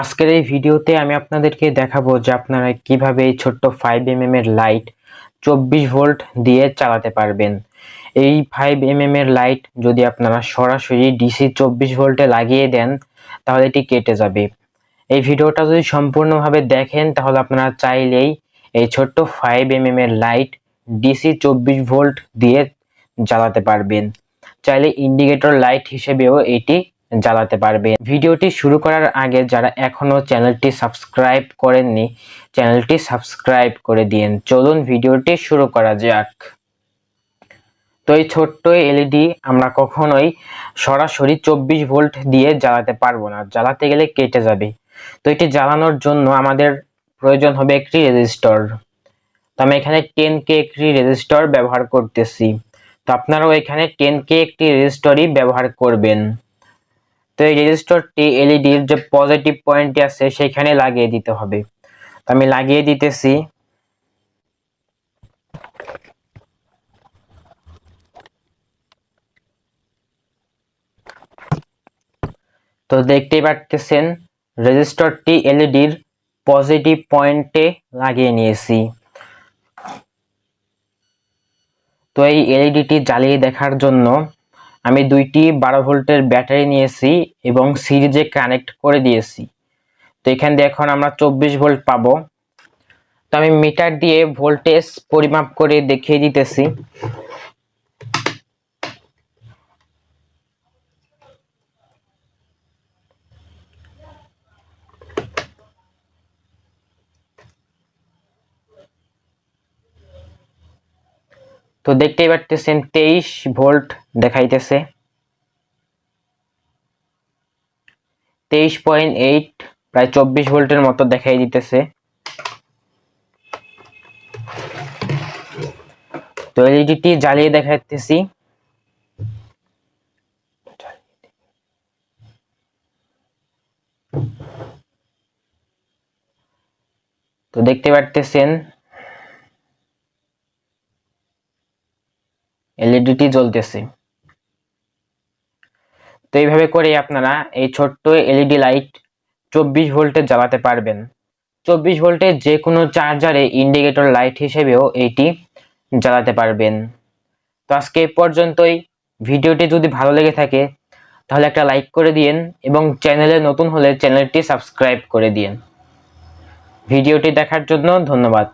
আজকের এই ভিডিওতে আমি আপনাদেরকে দেখাবো যে আপনারা কীভাবে এই ছোট্ট ফাইভ এম এর লাইট চব্বিশ ভোল্ট দিয়ে চালাতে পারবেন। এই ফাইভ এম এর লাইট যদি আপনারা সরাসরি ডিসি চব্বিশ ভোল্টে লাগিয়ে দেন, তাহলে এটি কেটে যাবে। এই ভিডিওটা যদি সম্পূর্ণভাবে দেখেন, তাহলে আপনারা চাইলেই এই ছোট্ট ফাইভ এম এর লাইট ডিসি চব্বিশ ভোল্ট দিয়ে জ্বালাতে পারবেন। চাইলে ইন্ডিকেটর লাইট হিসেবেও এটি জ্বালাতে পারবে। ভিডিওটি শুরু করার আগে যারা এখনও চ্যানেলটি সাবস্ক্রাইব করেননি, চ্যানেলটি সাবস্ক্রাইব করে দিন চলুন ভিডিওটি শুরু করা যাক। তো এই ছোট্ট এলইডি আমরা কখনোই সরাসরি চব্বিশ ভোল্ট দিয়ে জ্বালাতে পারব না। জ্বালাতে গেলে কেটে যাবে। তো এটি জ্বালানোর জন্য আমাদের প্রয়োজন হবে একটি রেজিস্টর। তো আমি এখানে টেন কে একটি রেজিস্টর ব্যবহার করতেছি। তো আপনারাও এখানে টেন কে একটি রেজিস্টরই ব্যবহার করবেন। তো এই রেজিস্টরটি এলইডির যে পজিটিভ পয়েন্টটি আছে, সেখানে লাগিয়ে দিতে হবে। আমি লাগিয়ে দিতেছি। তো দেখতেই পারতেছেন রেজিস্টরটি এলইডির পজিটিভ পয়েন্টে লাগিয়ে নিয়েছি। তো এই এলইডিটি জ্বালিয়ে দেখার জন্য আমি দুইটি বারো ভোল্টের ব্যাটারি নিয়েছি এবং সিরিজে কানেক্ট করে দিয়েছি। তো এখান দিয়ে এখন আমরা চব্বিশ ভোল্ট পাবো। তো আমি মিটার দিয়ে ভোল্টেজ পরিমাপ করে দেখিয়ে দিতেছি। তো দেখতেই পারতেছেন তেইশ ভোল্ট দেখাইতেছে। তেইশ পয়েন্ট এইট, প্রায় চব্বিশ ভোল্টের মতো দেখাই দিতেছে। তো এলইডিটি জ্বালিয়ে দেখাইতেছি। তো দেখতে পারতেছেন এলইডিটি জ্বলতেছে। তো এইভাবে করে আপনারা এই ছোট্ট এলইডি লাইট চব্বিশ ভোল্টে জ্বালাতে পারবেন। চব্বিশ ভোল্টের যে কোনো চার্জারে ইন্ডিকেটর লাইট হিসেবেও এইটি জ্বালাতে পারবেন। তো আজকে পর্যন্তই। ভিডিওটি যদি ভালো লেগে থাকে, তাহলে একটা লাইক করে দিন এবং চ্যানেলে নতুন হলে চ্যানেলটি সাবস্ক্রাইব করে দিন ভিডিওটি দেখার জন্য ধন্যবাদ।